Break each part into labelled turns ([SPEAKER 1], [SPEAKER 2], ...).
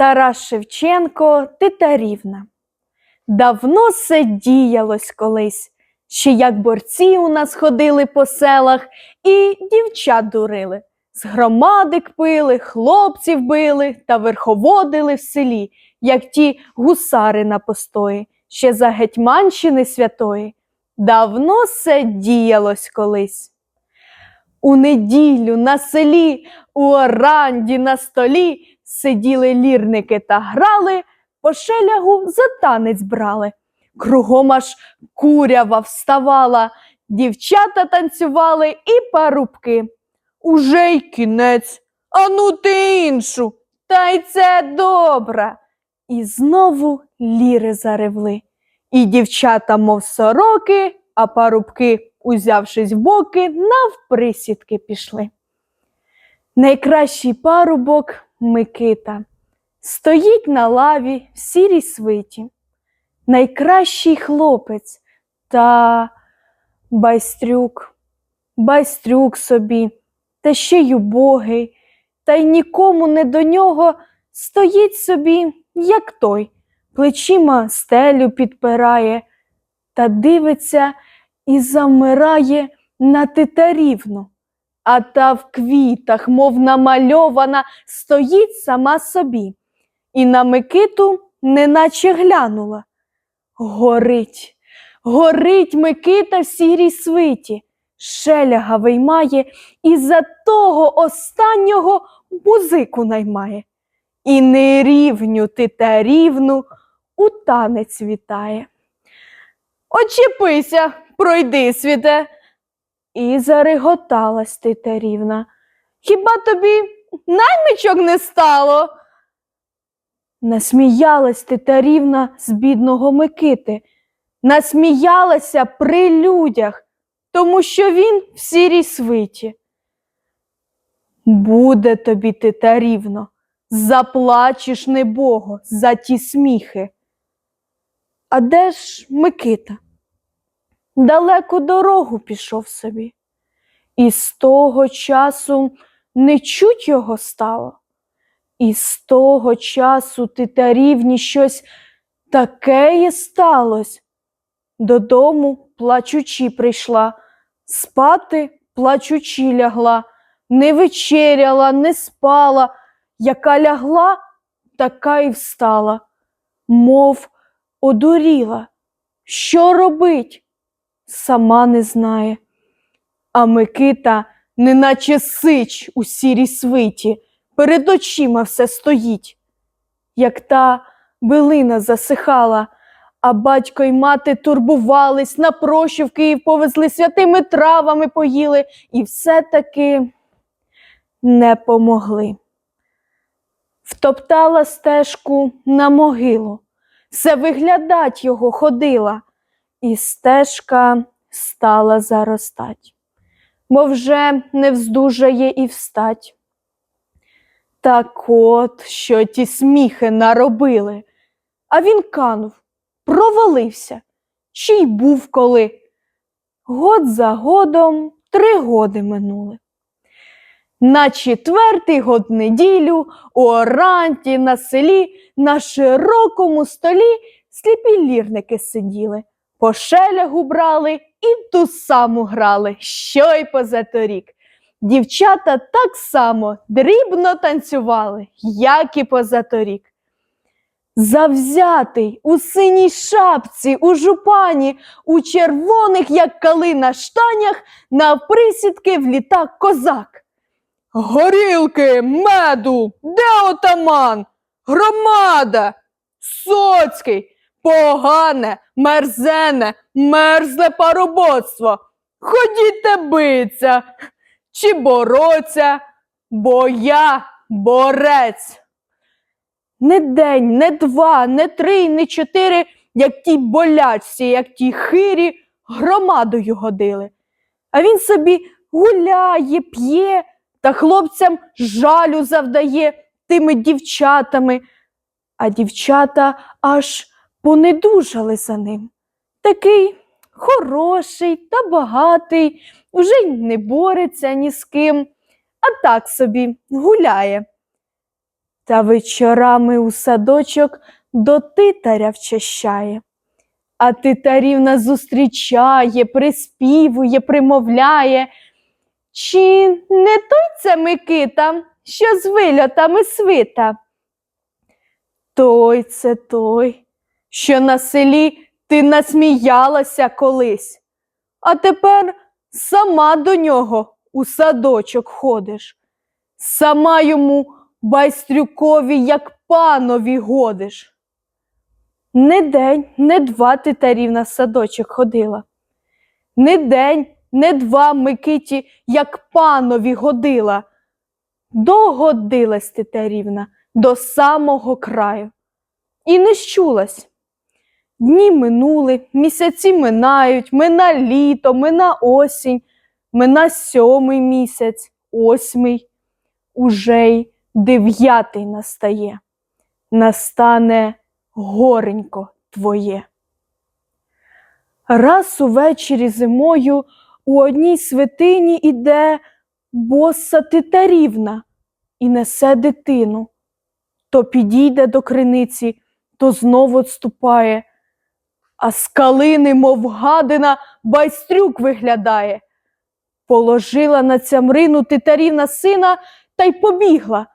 [SPEAKER 1] Тарас Шевченко Титарівна. Давно це діялось колись, ще як борці у нас ходили по селах і дівчат дурили. З громадик пили, хлопців били та верховодили в селі, як ті гусари на постої, ще за гетьманщини святої. Давно це діялось колись. У неділю на селі, у оранді на столі сиділи лірники та грали, по шелягу за танець брали. Кругом аж курява вставала, дівчата танцювали і парубки. Уже й кінець, а ну ти іншу, та й це добре. І знову ліри заревли. І дівчата, мов сороки, а парубки, узявшись в боки, навприсідки пішли. Найкращий парубок Микита. Стоїть на лаві в сірій свиті. Найкращий хлопець та байстрюк, байстрюк собі, та ще й убогий, та й нікому не до нього. Стоїть собі, як той, плечима стелю підпирає, та дивиться і замирає на титарівну. А та в квітах, мов намальована, стоїть сама собі, і на Микиту неначе глянула. Горить, горить Микита в сірій свиті, шеляга виймає і за того останнього музику наймає. І нерівню титарівну у танець вітає. Очепися, пройди світе. І зареготалась титарівна. Хіба тобі наймичок не стало? Насміялась титарівна з бідного Микити, насміялася при людях, тому що він в сірій свиті. Буде тобі, титарівно, заплачеш небого за ті сміхи. А де ж Микита? Далеку дорогу пішов собі, і з того часу не чуть його стало. І з того часу титарівні щось таке і сталось. Додому плачучи прийшла, спати плачучи лягла, не вечеряла, не спала, яка лягла, така й встала, мов одуріла. Що робить? Сама не знає. А Микита, неначе сич у сірій свиті, перед очима все стоїть, як та билина засихала, а батько й мати турбувались, на в Київ повезли, святими травами поїли і все-таки не помогли. Втоптала стежку на могилу, все виглядать його ходила, і стежка стала заростать, бо вже не вздужає і встать. Так от, що ті сміхи наробили, а він канув, провалився, чи й був коли. Год за годом три годи минули. На четвертий год неділю у оранті на селі на широкому столі сліпі лірники сиділи, по шелягу брали і ту саму грали, що й позаторік. Дівчата так само дрібно танцювали, як і позаторік. Завзятий у синій шапці, у жупані, у червоних, як калина штанях, навприсідки вліта козак. Горілки, меду, де отаман? Громада, соцький, погане, мерзене, мерзле парубоцтво. Ходіте биться, чи бороться, бо я борець. Не день, не два, не три, не чотири, як ті болячці, як ті хирі, громадою годили. А він собі гуляє, п'є та хлопцям жалю завдає тими дівчатами, а дівчата аж понедужали за ним. Такий хороший та багатий, уже й не бореться ні з ким, а так собі гуляє. та вечорами у садочок до титаря вчащає. А титарівна зустрічає, приспівує, примовляє. Чи не той це Микита, що з вильотами свита? Той це той, що на селі ти насміялася колись, а тепер сама до нього у садочок ходиш, сама йому байстрюкові, як панові годиш. Не день, не два титарів на садочок ходила. Не день, не два Микиті, як панові годила. Догодилась титарівна до самого краю. І не щулась. Дні минули, місяці минають, мина літо, мина осінь, мина сьомий місяць, восьмий, уже й дев'ятий настає. Настане горенько твоє. Раз увечері зимою у одній святині іде боса титарівна і несе дитину. То підійде до криниці, то знову отступає, а з калини, мов гадина, байстрюк виглядає. Положила на цямрину титарівна сина та й побігла.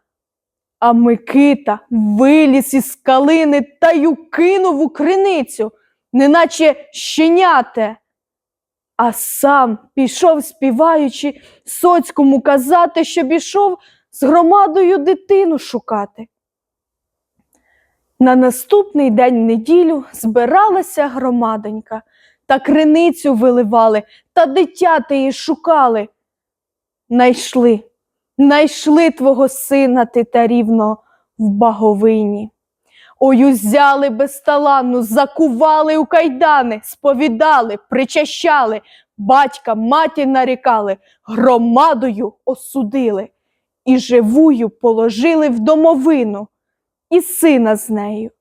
[SPEAKER 1] А Микита виліз із калини та й укинув у криницю, неначе щеняте. А сам пішов, співаючи, соцькому казати, щоб ішов з громадою дитину шукати. На наступний день неділю збиралася громадонька, та криницю виливали, та дитя її шукали. Найшли, найшли твого сина титарівно в баговині. Ой, узяли безталанну, закували у кайдани, сповідали, причащали, батька, матір нарікали, громадою осудили і живую положили в домовину, і сина з нею,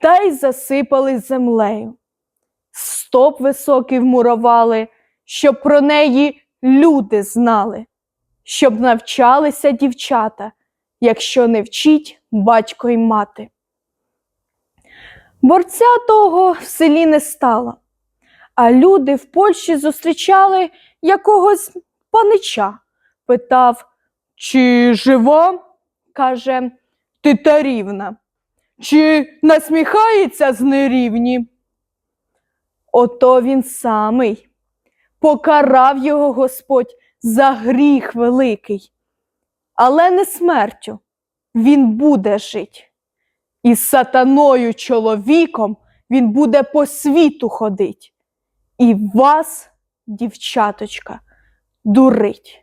[SPEAKER 1] та й засипали землею. Стоп високий вмурували, щоб про неї люди знали, щоб навчалися дівчата, якщо не вчить батько й мати. Борця того в селі не стало, а люди в Польщі зустрічали якогось панича. Питав, чи жива? каже Титарівна, чи насміхається з нерівні? Ото він самий. Покарав його Господь за гріх великий, але не смертю. Він буде жить. І сатаною чоловіком він буде по світу ходить. І вас, дівчаточка, дурить.